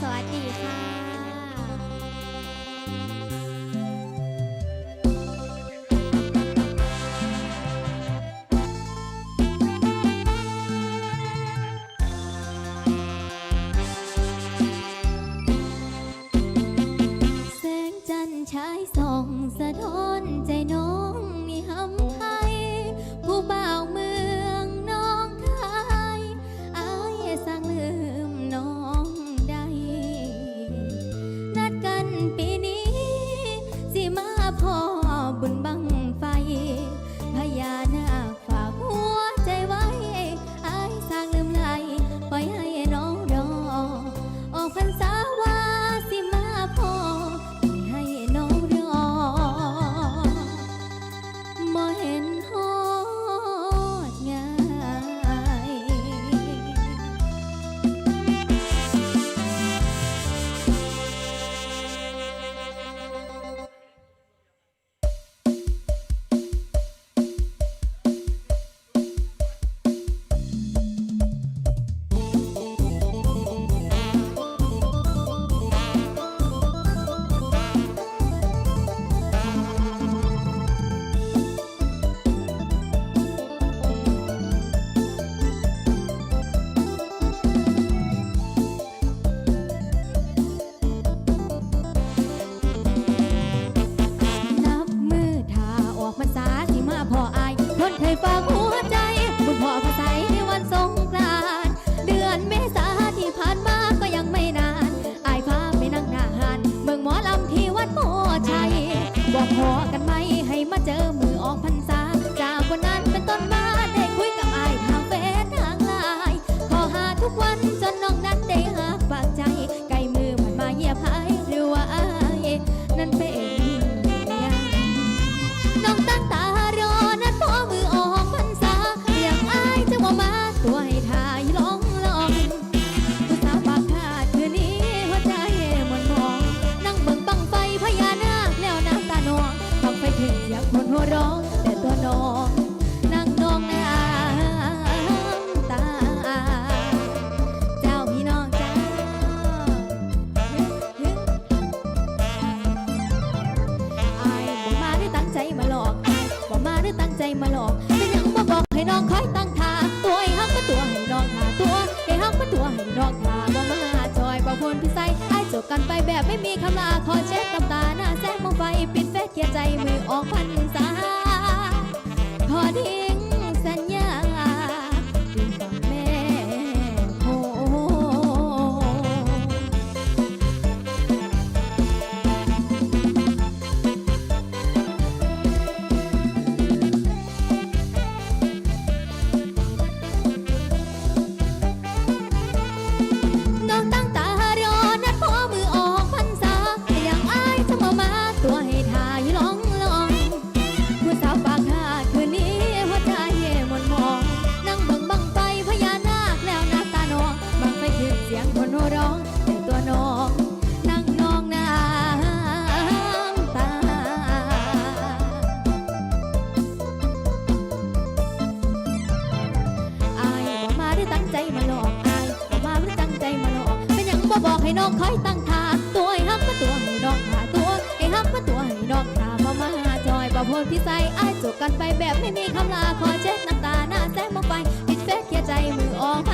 สวัสดีค่ะ น้อกมาบ่มาจอยบ่พ้นพิสัยไอ้จบกันไปแบบไม่มีคำลาขอเช็ดน้ำตาหน้าแสงมองไฟปิดเฟซเคลียนใจไม่ออกพันสาขอดี บ่บอกให้น้องคอยตั้งท่าตัวให้ฮักก็ตัวให้น้องหาตัวให้ฮักก็ตัวให้น้องหามมาหาจอยบ่โพนพี่ใส่อ้ายจบกันไปแบบไม่มีคำลาขอเช็ดน้ำตาหน้าแซงมองไปปิดแฟกเคลียใจมือออก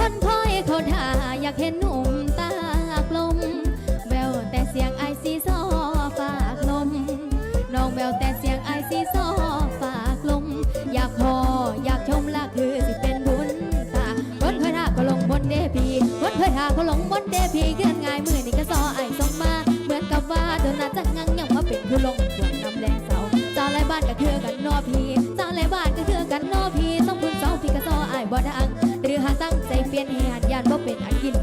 คนคอยเขาท่าอยากเห็นหนุ่มตากลม แววแต่เสียงไอซีซอฝากลม น้องแววแต่เสียงไอซีซอฝากลม อยากพออยากชมละคือสิเป็นบุญตาคนคอยท่าก็ลงบนเดพีคนคอยท่าก็ลงบนเดพีเกินง่ายมือนี่ก็ซอไอส่งมา เหมือนกับว่าเดินหน้าจักงังยังมาเป็นผู้ลงานบ่เป็นอันกิน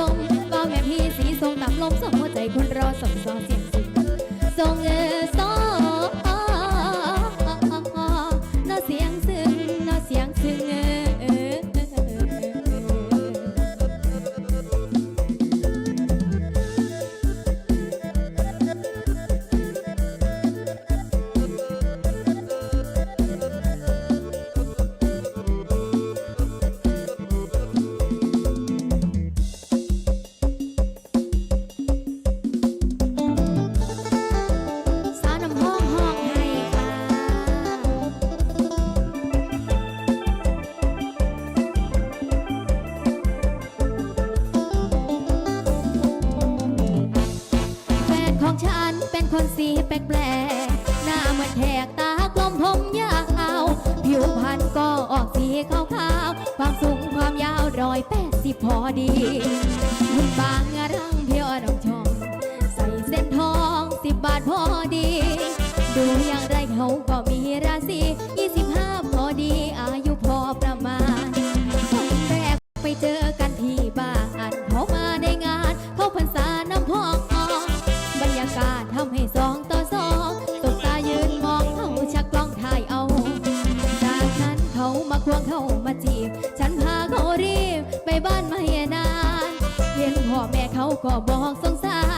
ลมบ่แม่พี่สีทรงตับลมส่งหัวใจคนรอส่งสองเสียงสุดทรงเออ พอดีมันบาง ก็บอกสงสาร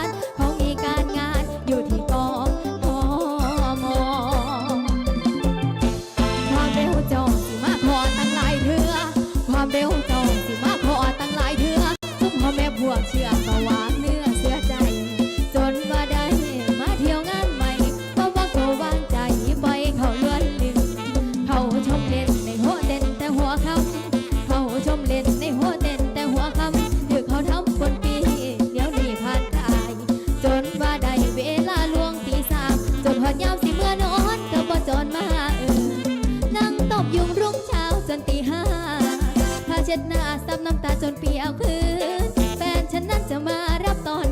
เช็ดหน้าซับน้ำตาจนเปียกพื้นแฟนฉันนั้นจะมารับตอน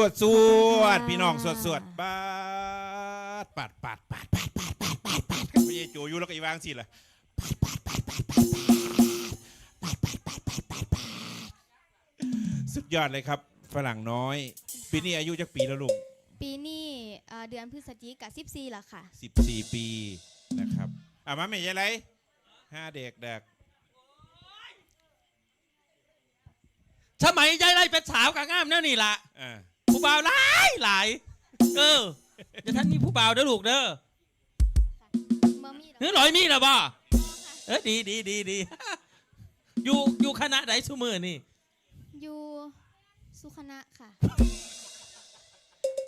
วดสวดพี่น้องสวดสวดปาดปาดปาดปาดปาดปาดปาดปาดปาดไม่ใช่จูอยู่แล้วก็อีวางสิล่ะปาดปาดปาดปาดปาดปาดปาดปาดปาดปาดปาดสุดยอดเลยครับ ฝรั่งน้อยปีนี้อายุจักปีแล้วลูกปีนี้เอ่อเดือนพฤศจิกาสิบสี่ละค่ะ 14 ปีนะครับอะมาไม่ใช่ไรห้าเด็กเด็กสมัยยายไล่เป็นสาวกับง่ามแน่นี่ล่ะ อ่า ผู้บ่าหลายหลายเออจะท่านมีผู้บ่าวเด้อลูกเด้อบ่มีหรเนื้อลอยมีหรอบ่เออดีดีดีดี อยู่อยู่คณะไหนชุมือนี่อยู่สุขณะค่ะ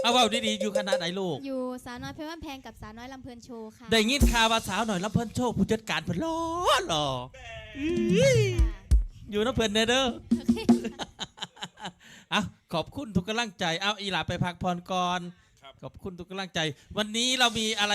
เอาว่าดีดีอยู่คณะไหนลูก อยู่สาวน้อยเพชรบ้านแพงกับสาวน้อยลำเพลินโชว์ค่ะได้ยินข่าวว่าสาวหน่อยแล้วเพลินโชคผู้จัดการเพลินหล่อหล่ออยู่นะเพิ่นเด้อ อาขอบคุณทุกกำลังใจ เอาอีหลาไปพักผ่อนก่อนครับขอบคุณทุกกำลังใจ วันนี้เรามีอะไร